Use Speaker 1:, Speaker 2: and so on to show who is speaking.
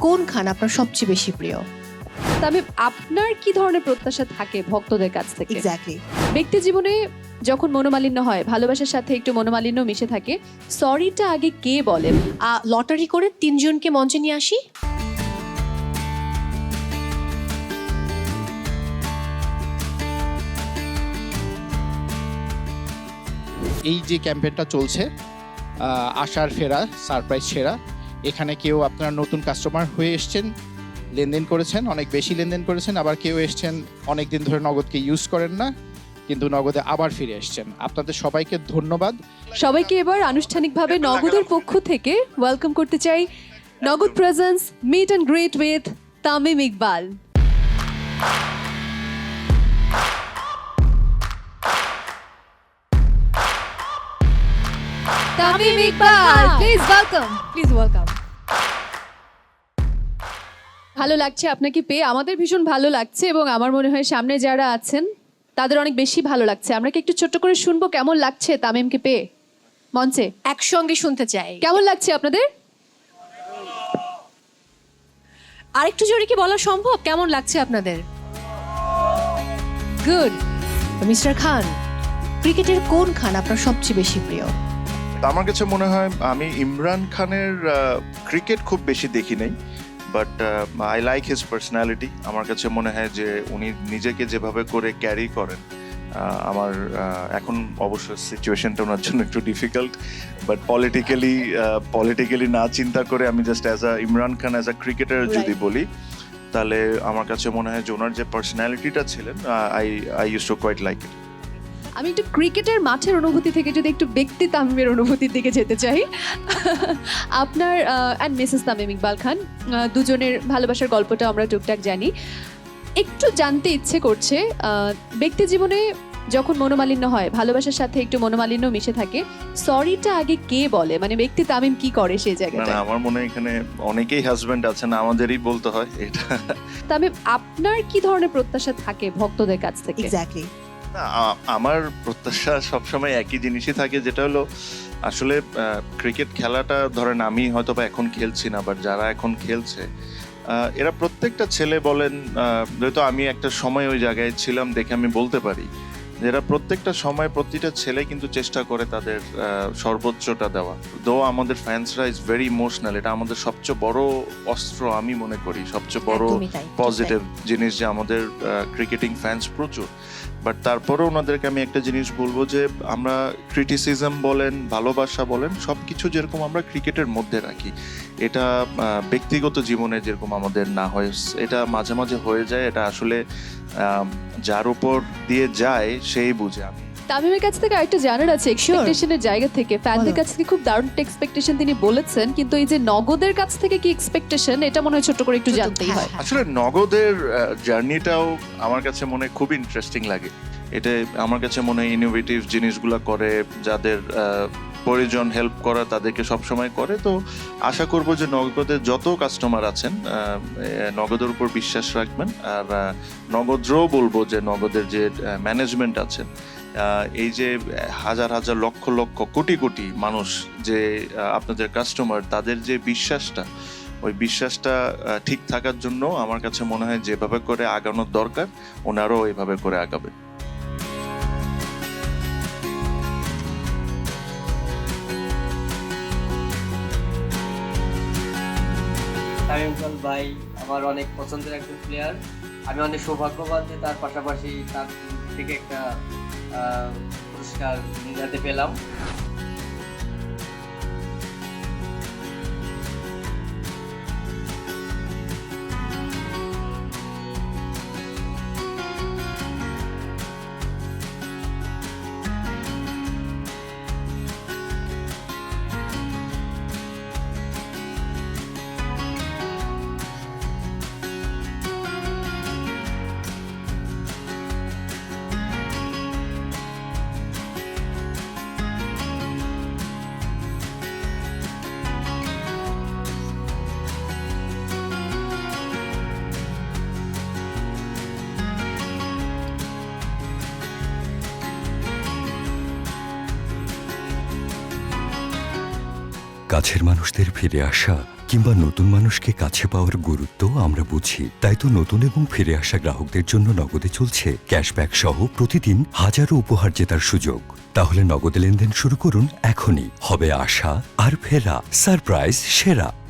Speaker 1: কোন খান আপনার সবচেয়ে বেশি প্রিয়?
Speaker 2: তবে আপনার কি ধরনের প্রত্যাশা থাকে ভক্তদের কাছ থেকে?
Speaker 1: এক্স্যাক্টলি
Speaker 2: ব্যক্তি জীবনে যখন মনোমালিন্য হয় ভালোবাসার সাথে একটু মনোমালিন্য মিশে থাকে সরিটা আগে কে বলেন
Speaker 1: লটারি করে তিনজনকে মঞ্চে নিয়ে আসি?
Speaker 3: এই যে ক্যাম্পেইনটা চলছে আশার ফেরা সারপ্রাইজ সেরা এখানে কেউ আপনার নতুন কাস্টমার হয়ে এসছেন লেনদেন করেছেন অনেক বেশি লেনদেন করেছেন আবার কেউ এসছেন অনেক দিন ধরে নগদকে ইউজ করেন না কিন্তু নগদে আবার ফিরে এসছেন। আপনাদের সবাইকে ধন্যবাদ।
Speaker 2: সবাইকে এবার আনুষ্ঠানিকভাবে নগদের পক্ষ থেকে ওয়েলকাম করতে চাই Nagad presents meet and greet with Tamim Iqbal. Tamim Iqbal please welcome
Speaker 1: please welcome
Speaker 2: ভালো লাগছে আপনাকে পেয়ে। আমাদের ভীষণ ভালো লাগছে এবং আমার মনে হয় সামনে যারা আছেন তাদের অনেক বেশি ভালো লাগছে। আমরা কি একটু ছোট্ট করে শুনব কেমন লাগছে তামিমকে পেয়ে? মঞ্চে?
Speaker 1: একসঙ্গে শুনতে চাই।
Speaker 2: কেমন লাগছে আপনাদের?
Speaker 1: আরেকটু জোরে কি বলা সম্ভব? কেমন লাগছে আপনাদের? গুড মিস্টার খান ক্রিকেটের কোন খান আপনার সবচেয়ে বেশি প্রিয়?
Speaker 4: তা আমার কাছে মনে হয় আমি ইমরান খানের ক্রিকেট খুব বেশি দেখি নাই। But I like his personality আমার কাছে মনে হয় যে উনি নিজেকে যেভাবে করে ক্যারি করেন আমার এখন অবশ্য সিচুয়েশনটা ওনার জন্য একটু ডিফিকাল্ট বাট পলিটিক্যালি পলিটিক্যালি না চিন্তা করে আমি just as a Imran Khan as a cricketer যদি বলি তাহলে আমার কাছে মনে হয় যে ওনার যে পার্সোনালিটিটা ছিলেন I I used to quite like it
Speaker 2: আমি একটু ক্রিকেটের মাঠের অনুভূতি থেকে যদি একটু ব্যক্তি তামিমের অনুভূতির দিকে যেতে চাই আপনার অ্যান্ড মিসেস তামিম ইকবাল খান দুজনের ভালোবাসার গল্পটা আমরা টুকটাক জানি। একটু জানতে ইচ্ছে করছে ব্যক্তি জীবনে যখন মনোমালিন্য হয় ভালোবাসার সাথে একটু মনোমালিন্য মিশে থাকে সরিটা আগে কে বলে? মানে ব্যক্তি তামিম কি করে সেই জায়গাটা
Speaker 4: না আমার মনে হয় এখানে অনেকেই হাজবেন্ড আছেন আমাদেরই বলতে হয় এটা।
Speaker 2: তামিম আপনার কি ধরনের প্রত্যাশা থাকে ভক্তদের কাছ থেকে?
Speaker 1: এক্স্যাক্টলি
Speaker 4: না, আমার প্রত্যাশা সবসময় একই জিনিসই থাকে যেটা হলো আসলে ক্রিকেট খেলাটা ধরেন আমি হয়তো বা এখন খেলছি না বাট যারা এখন খেলছে এরা প্রত্যেকটা ছেলে বলেন যেহেতু আমি একটা সময় ওই জায়গায় ছিলাম দেখে আমি বলতে পারি যে এরা প্রত্যেকটা সময় প্রতিটা ছেলে কিন্তু চেষ্টা করে তাদের সর্বোচ্চটা দেওয়া। দো আমাদের ফ্যান্সরা ইজ ভেরি ইমোশনাল এটা আমাদের সবচেয়ে বড় অস্ত্র আমি মনে করি সবচেয়ে বড় পজিটিভ জিনিস যে আমাদের ক্রিকেটিং ফ্যান্স প্রচুর। বাট তারপরেও ওনাদেরকে আমি একটা জিনিস বলব যে আমরা ক্রিটিসিজম বলেন ভালোবাসা বলেন সব কিছু যেরকম আমরা ক্রিকেটের মধ্যে রাখি। এটা ব্যক্তিগত জীবনে যেরকম আমাদের না হয় এটা মাঝে মাঝে হয়ে যায় এটা আসলে যার উপর দিয়ে যায় সেই বুঝে আমি।
Speaker 2: তামিমের কাছ থেকে আরেকটা জানার আছে এক্সপেকটেশনের জায়গা থেকে। ফ্যানদের কাছ থেকে খুব দারুণ এক্সপেকটেশন তিনি বলেছেন কিন্তু এই যে নগদের কাছ থেকে কি এক্সপেকটেশন এটা মনে হয় ছোট করে একটু জানতেই
Speaker 1: হ্যাঁ,
Speaker 2: হয়।
Speaker 4: আসলে নগদের জার্নিটাও আমার কাছে মনে খুব ইন্টারেস্টিং লাগে। এটা আমার কাছে মনে হয় ইনোভেটিভ জিনিসগুলো করে যাদের আহ, প্রয়োজন হেল্প করা তাদেরকে সবসময় করে। তো আশা করব যে নগদের যত কাস্টমার আছেন নগদের উপর বিশ্বাস রাখবেন। আর নগদরাও বলব যে নগদের যে ম্যানেজমেন্ট আছেন এই যে, হাজার হাজার, লক্ষ লক্ষ, কোটি কোটি মানুষ যে আপনাদের কাস্টমার তাদের যে বিশ্বাসটা, ওই বিশ্বাসটা ঠিক থাকার জন্য আমার কাছে মনে হয় যেভাবে করে আগানোর দরকার, ওনারও এইভাবে করে আগাবে
Speaker 5: ইকবাল ভাই আমার অনেক পছন্দের একজন প্লেয়ার আমি অনেক সৌভাগ্যবান যে তার পাশাপাশি তার থেকে একটা পুরস্কার নিজে পেলাম।
Speaker 6: কাছের মানুষদের ফিরে আসা কিংবা নতুন মানুষকে কাছে পাওয়ার গুরুত্ব আমরা বুঝি। তাই তো নতুন এবং ফিরে আসা গ্রাহকদের জন্য নগদে চলছে ক্যাশব্যাক সহ প্রতিদিন হাজারো উপহার জেতার সুযোগ। তাহলে নগদে লেনদেন শুরু করুন এখনই। হবে আশা আর ফেরা। সারপ্রাইজ সেরা।